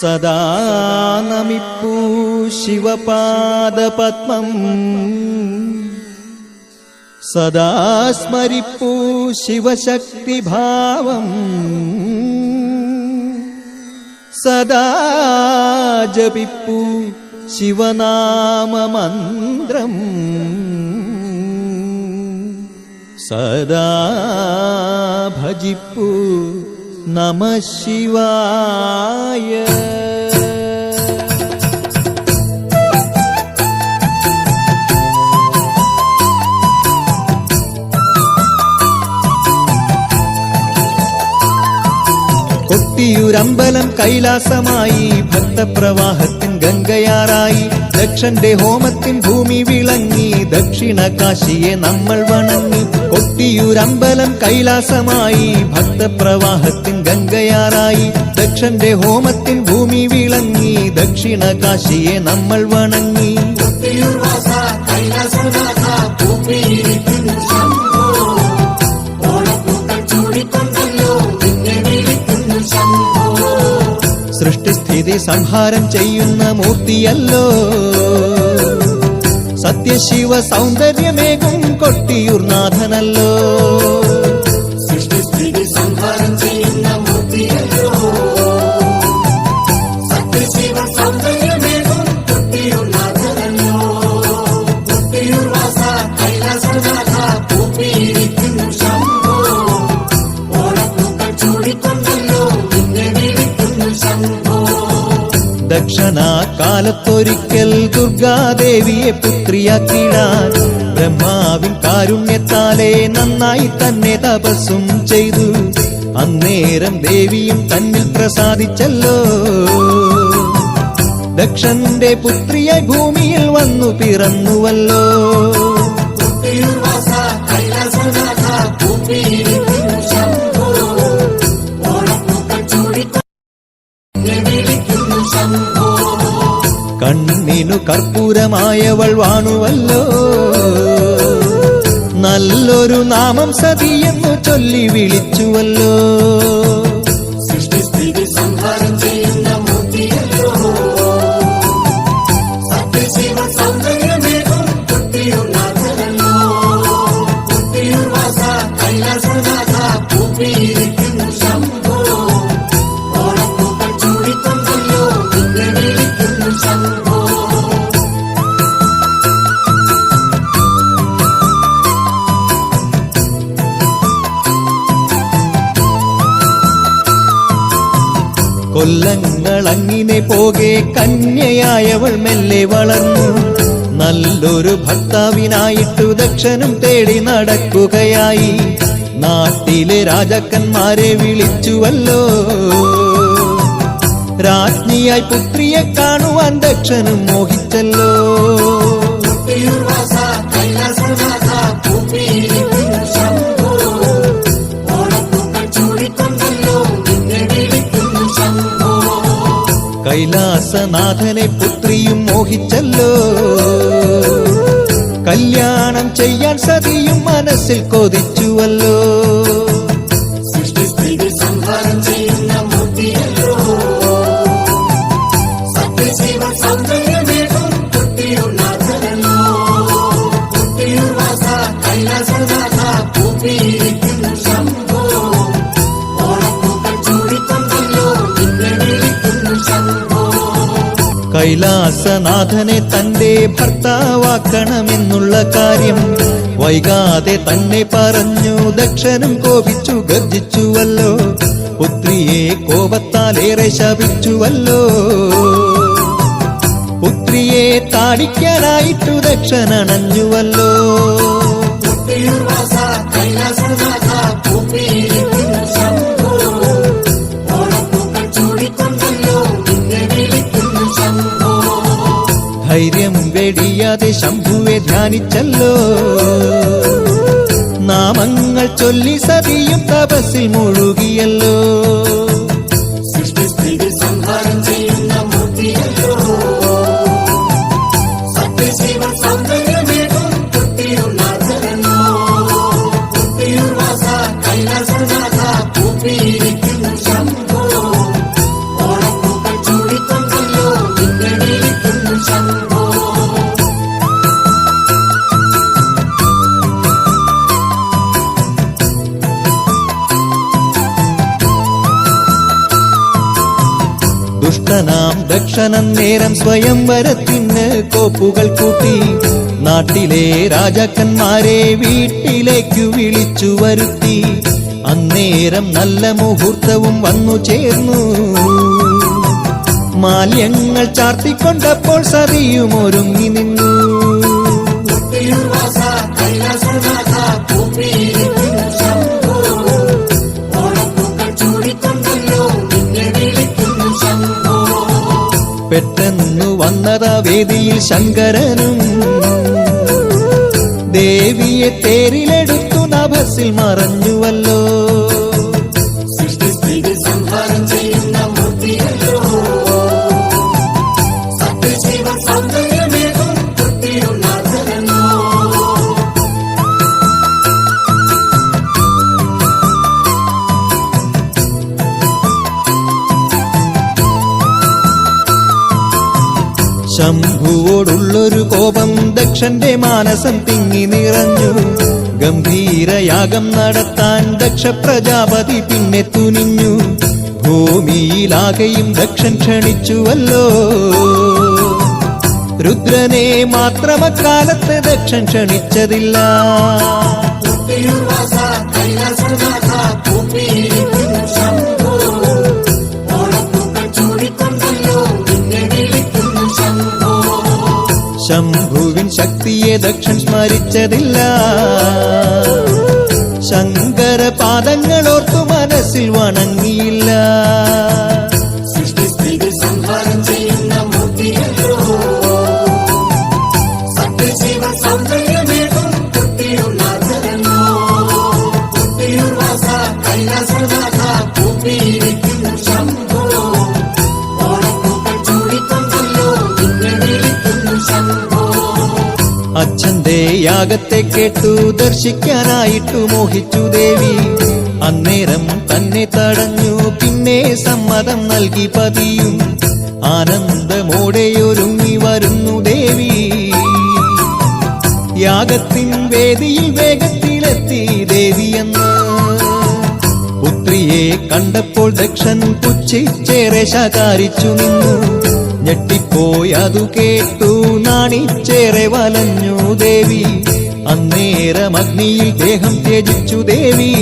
सदानमिप्पु शिवपादपद्मम्। सदा स्मरिप्पु शिवशक्तिभावम्। सदा जपिप्पु शिवनाममन्त्रम्। सदा भजिप्पू നമ ശിവായ. കൊട്ടിയൂരമ്പലം കൈലാസമായി ഭക്തപ്രവാഹത്തിൻ ഗംഗയാറായി ദക്ഷന്റെ ഹോമത്തിൻ ഭൂമി വിളങ്ങി ദക്ഷിണ കാശിയെ നമ്മൾ വണങ്ങി. കൊട്ടിയൂരമ്പലം കൈലാസമായി ഭക്തപ്രവാഹത്തിൻ ഗംഗയാറായി ദക്ഷന്റെ ഹോമത്തിൻ ഭൂമി വിളങ്ങി ദക്ഷിണ കാശിയെ നമ്മൾ വണങ്ങി. തിരുവാസ സൃഷ്ടിസ്ഥിതി സംഹാരം ചെയ്യുന്ന മൂർത്തിയല്ലോ. സത്യശിവ സൗന്ദര്യമേകും കൊട്ടിയൂർനാഥനല്ലോ. ദക്ഷണാകാലത്തൊരിക്കൽ ദുർഗാദേവിയെ പുത്രിയാക്കിടാൻ ബ്രഹ്മാവിൻ കാരുണ്യത്താലെ നന്നായി തന്നെ തപസ്സും ചെയ്തു. അന്നേരം ദേവിയും തന്നിൽ പ്രസാദിച്ചല്ലോ. ദക്ഷന്റെ പുത്രിയെ ഭൂമിയിൽ വന്നു പിറന്നുവല്ലോ. തിരുവാസ കണ്ണിനു കർപ്പൂരമായവൾ വാണുവല്ലോ. നല്ലൊരു നാമം സതിയെന്നു ചൊല്ലി വിളിച്ചുവല്ലോ. സൃഷ്ടിസ്ഥിതി സംഹാരം ചെയ്യുന്ന കൊല്ലങ്ങൾ അങ്ങിനെ പോകെ കന്യയായവൾ മെല്ലെ വളർന്നു. നല്ലൊരു ഭർത്താവിനായിട്ടു ദക്ഷനും തേടി നടക്കുകയായി. നാട്ടിലെ രാജാക്കന്മാരെ വിളിച്ചുവല്ലോ. രാജ്ഞിയായി പുത്രിയെ കാണുവാൻ ദക്ഷനും മോഹിച്ചല്ലോ. കൈലാസനാഥനെ പുത്രിയും മോഹിച്ചല്ലോ. കല്യാണം ചെയ്യാൻ സതിയും മനസ്സിൽ കൊതിച്ചുവല്ലോ. സംഹാരം ചെയ്യുന്ന കൈലാസനാഥനെ തന്റെ ഭർത്താവാക്കണമെന്നുള്ള കാര്യം വൈകാതെ തന്നെ പറഞ്ഞു ദക്ഷനും കോപിച്ചു ഗർജിച്ചുവല്ലോ പുത്രിയെ കോപത്താലേറെ ശപിച്ചുവല്ലോ. പുത്രിയെ താടിക്കാനായിട്ടു ദക്ഷനണഞ്ഞുവല്ലോ. കൈലാസനാഥ വെടിയാതെ ശംഭുവെ ധ്യാനിച്ചല്ലോ നാമങ്ങൾ ചൊല്ലി സതിയും തപസ്സിൽ മുഴുകിയല്ലോ സൃഷ്ടിസ്ഥിതി സംഹാരം ദുഷ്ടനാം ദക്ഷണം നേരം സ്വയംവരത്തിന് കോപ്പുകൾ കൂട്ടി. നാട്ടിലെ രാജാക്കന്മാരെ വീട്ടിലേക്കു വിളിച്ചു വരുത്തി. അന്നേരം നല്ല മുഹൂർത്തവും വന്നു ചേർന്നു. മാല്യങ്ങൾ ചാർത്തിക്കൊണ്ടപ്പോൾ സതിയും ഒരുങ്ങി നിന്നു. പെട്ടെന്നു വന്നതാ വേദിയിൽ ശങ്കരനും. ദേവിയെ തേരിലെടുത്തു നഭസിൽ മറഞ്ഞുവല്ലോ. ശംഭുവോടുള്ളൊരു കോപം ദക്ഷന്റെ മാനസം തിങ്ങി നിറഞ്ഞു. ഗംഭീരയാഗം നടത്താൻ ദക്ഷ പ്രജാപതി പിന്നെ തുനിഞ്ഞു. ഭൂമിയിലാകെയും ദക്ഷൻ ക്ഷണിച്ചുവല്ലോ. രുദ്രനെ മാത്രമക്കാലത്ത് ദക്ഷൻ ക്ഷണിച്ചതില്ല. ദക്ഷൻ സ്മരിച്ചതില്ല. ശങ്കര പാദങ്ങളോർത്തു മനസ്സിൽ വണങ്ങിയില്ല. ചെയ്യുന്ന അച്ഛന്റെ യാഗത്തെ കേട്ടു ദർശിക്കാനായിട്ടു മോഹിച്ചു ദേവി. അന്നേരം തന്നെ തടഞ്ഞു പിന്നെ സമ്മതം നൽകി പതിയും. ആനന്ദമോടെ ഒരുങ്ങി വരുന്നു ദേവി. യാഗത്തിൻ വേദിയിൽ വേഗത്തിലെത്തി കണ്ടപ്പോൾ ദക്ഷൻ പുച്ഛിച്ചേറെ ശകാരിച്ചു നിന്നു. ഞെട്ടിപ്പോയി അതു കേട്ടു നാണിച്ചേറെ വലഞ്ഞു ദേവി. അന്നേരം അഗ്നിയിൽ ദേഹം ത്യജിച്ചു ദേവി.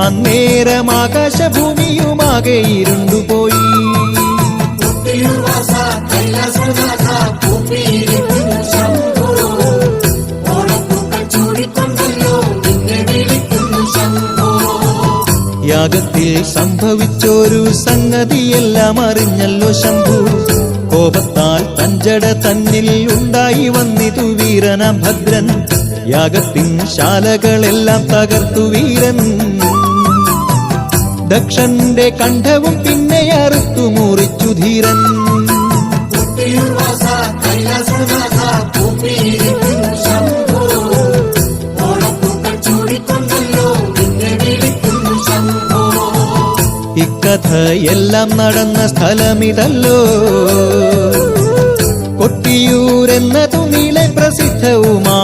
അന്നേരം ആകാശഭൂമിയുമാകെ ഇരുണ്ടുപോയി. കൈലാസനാഥ യാഗത്തിൽ സംഭവിച്ചൊരു സംഗതിയെല്ലാം അറിഞ്ഞല്ലോ ശംഭു. കോപത്താൽ തഞ്ചട തന്നിൽ ഉണ്ടായി വന്നിതു വീരന ഭദ്രൻ. യാഗത്തിൻ ശാലകളെല്ലാം തകർത്തു വീരൻ. ദക്ഷന്റെ കണ്ഠവും പിന്നെ അറുത്തു മുറിച്ചു ധീരൻ. കൈലാസനാഥ ഇക്കഥയെല്ലാം നടന്ന സ്ഥലമിതല്ലോ. കൊട്ടിയൂരെന്ന തുണിലെ പ്രസിദ്ധവുമാണല്ലോ